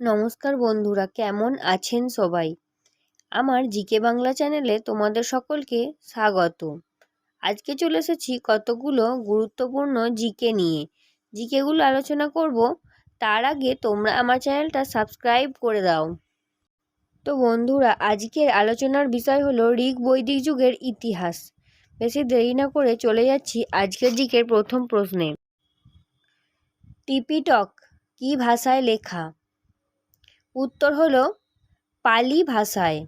নমস্কার বন্ধুরা, কেমন আছেন সবাই? আমার জিকে বাংলা চ্যানেলে তোমাদের সকলকে স্বাগত। আজকে চলে এসেছি কতগুলো গুরুত্বপূর্ণ জিকে নিয়ে। জিকেগুলো আলোচনা করব, তার আগে তোমরা আমার চ্যানেলটা সাবস্ক্রাইব করে দাও। তো বন্ধুরা, আজকের আলোচনার বিষয় হলো ঋগ বৈদিক যুগের ইতিহাস। বেশি দেরি না করে চলে যাচ্ছি আজকের জিকের প্রথম প্রশ্নে। টিপিটক কী ভাষায় লেখা? উত্তর হল পালি ভাষায়।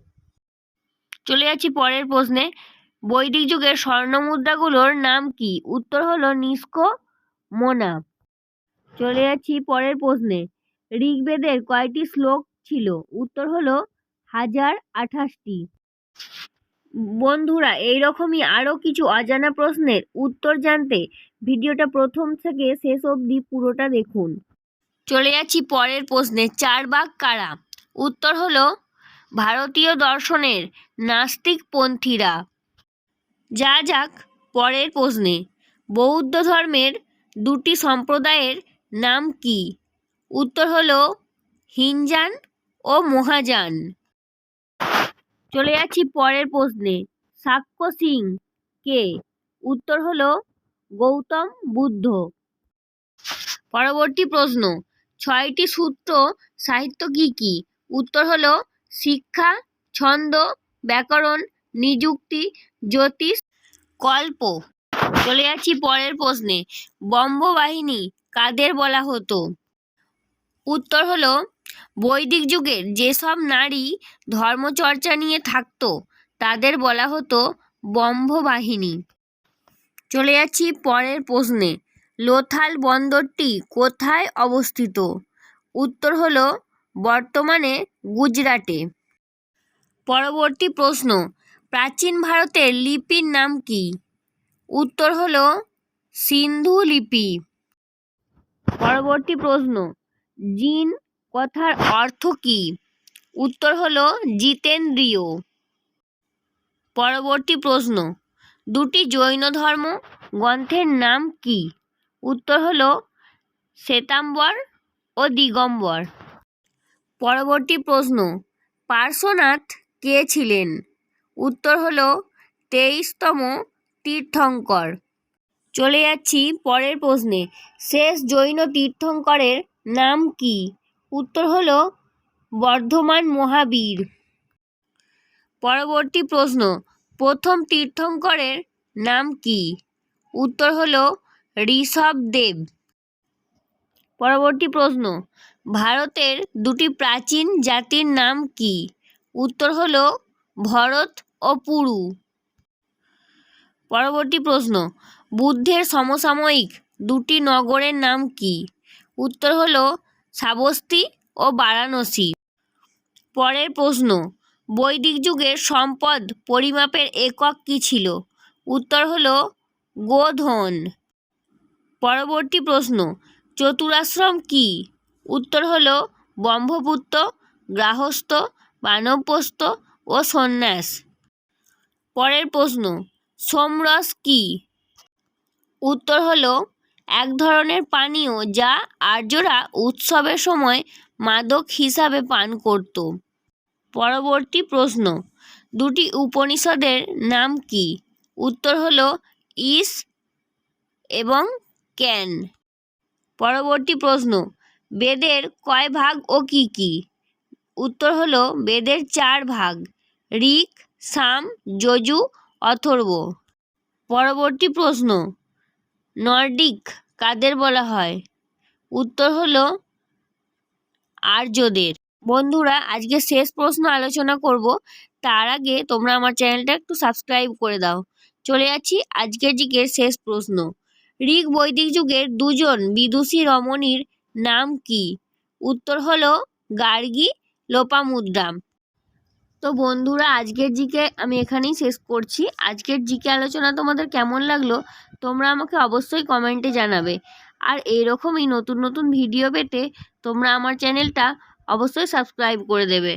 চলে যাচ্ছি পরের প্রশ্নে। বৈদিক যুগের স্বর্ণ মুদ্রাগুলোর নাম কি? উত্তর হল নিস্কো মোনা। চলে যাচ্ছি পরের প্রশ্নে। ঋগ্বেদের কয়টি শ্লোক ছিল? উত্তর হল হাজার আঠাশটি। বন্ধুরা, এইরকমই আরও কিছু অজানা প্রশ্নের উত্তর জানতে ভিডিওটা প্রথম থেকে শেষ অবধি পুরোটা দেখুন। চলে যাচ্ছি পরের প্রশ্নে। চারবাক কারা? উত্তর হলো, ভারতীয় দর্শনের নাস্তিকপন্থীরা যা যাক, পরের প্রশ্নে। বৌদ্ধ ধর্মের দুটি সম্প্রদায়ের নাম কি? উত্তর হলো, হিনজান ও মহাযান চলে যাচ্ছি পরের প্রশ্নে। সাক্ষ্য সিং কে? উত্তর হল, গৌতম বুদ্ধ। পরবর্তী প্রশ্ন। ছয়টি সূত্র সাহিত্য কি কি? উত্তর হলো শিক্ষা, ছন্দ, ব্যাকরণ, নিযুক্তি, জ্যোতিষ, কল্প। চলে যাচ্ছি পরের প্রশ্নে। বম্ব বাহিনী কাদের বলা হতো? উত্তর হলো বৈদিক যুগের যেসব নারী ধর্মচর্চা নিয়ে থাকতো, তাদের বলা হতো বম্ভ বাহিনী চলে যাচ্ছি পরের প্রশ্নে। লোথাল বন্দরটি কোথায় অবস্থিত? উত্তর হল, বর্তমানে গুজরাটে। পরবর্তী প্রশ্ন, প্রাচীন ভারতের লিপির নাম কি? উত্তর হলো, সিন্ধু লিপি। পরবর্তী প্রশ্ন, জিন কথার অর্থ কী? উত্তর হল, জিতেন্দ্রীয়। পরবর্তী প্রশ্ন, দুটি জৈন ধর্ম গ্রন্থের নাম কি? উত্তর হলো শ্বেতাম্বর ও দিগম্বর। পরবর্তী প্রশ্ন, পার্শ্বনাথ কে ছিলেন? উত্তর হলো তেইশতম তীর্থঙ্কর। চলে যাচ্ছি পরের প্রশ্নে, শেষ জৈন তীর্থঙ্করের নাম কি? উত্তর হলো বর্ধমান মহাবীর। পরবর্তী প্রশ্ন, প্রথম তীর্থঙ্করের নাম কি? উত্তর হলো ঋষভদেব পরবর্তী প্রশ্ন, ভারতের দুটি প্রাচীন জাতির নাম কি? উত্তর হল ভরত ও পুরু। পরবর্তী প্রশ্ন, বুদ্ধের সমসাময়িক দুটি নগরের নাম কি? উত্তর হল শ্রাবস্তি ও বারাণসী। পরের প্রশ্ন, বৈদিক যুগের সম্পদ পরিমাপের একক কী ছিল? উত্তর হল গোধন। পরবর্তী প্রশ্ন, চতুরাশ্রম কি? উত্তর হল ব্রহ্মপুত্র গার্হস্থ্য বানপ্রস্থ ও সন্ন্যাস। পরের প্রশ্ন, সোমরস কি? উত্তর হল এক ধরনের পানীয় যা আর্যরা উৎসবের সময় মাদক হিসাবে পান করত। পরবর্তী প্রশ্ন, দুটি উপনিষদের নাম কি? উত্তর হল ইস এবং ক্যান পরবর্তী প্রশ্ন, বেদের কয় ভাগ ও কি কি? উত্তর হলো, বেদের চার ভাগ, ঋক, সাম, যজু, অথর্ব। পরবর্তী প্রশ্ন, নর্ডিক কাদের বলা হয়? উত্তর হলো, আর্যদের। বন্ধুরা, আজকে শেষ প্রশ্ন আলোচনা করব। তার আগে তোমরা আমার চ্যানেলটা একটু সাবস্ক্রাইব করে দাও। চলে যাচ্ছি আজকের জিকের শেষ প্রশ্ন। ঋগ বৈদিক যুগের দুজন বিদুষী রমণীর নাম কি? উত্তর হলো গার্গী লোপামুদ্রা তো বন্ধুরা, আজকের জিকে আমি এখানেই শেষ করছি। আজকের জিকে আলোচনা তোমাদের কেমন লাগল তোমরা আমাকে অবশ্যই কমেন্টে জানাবে। আর এরকমই নতুন নতুন ভিডিও পেতে তোমরা আমার চ্যানেলটা অবশ্যই সাবস্ক্রাইব করে দেবে।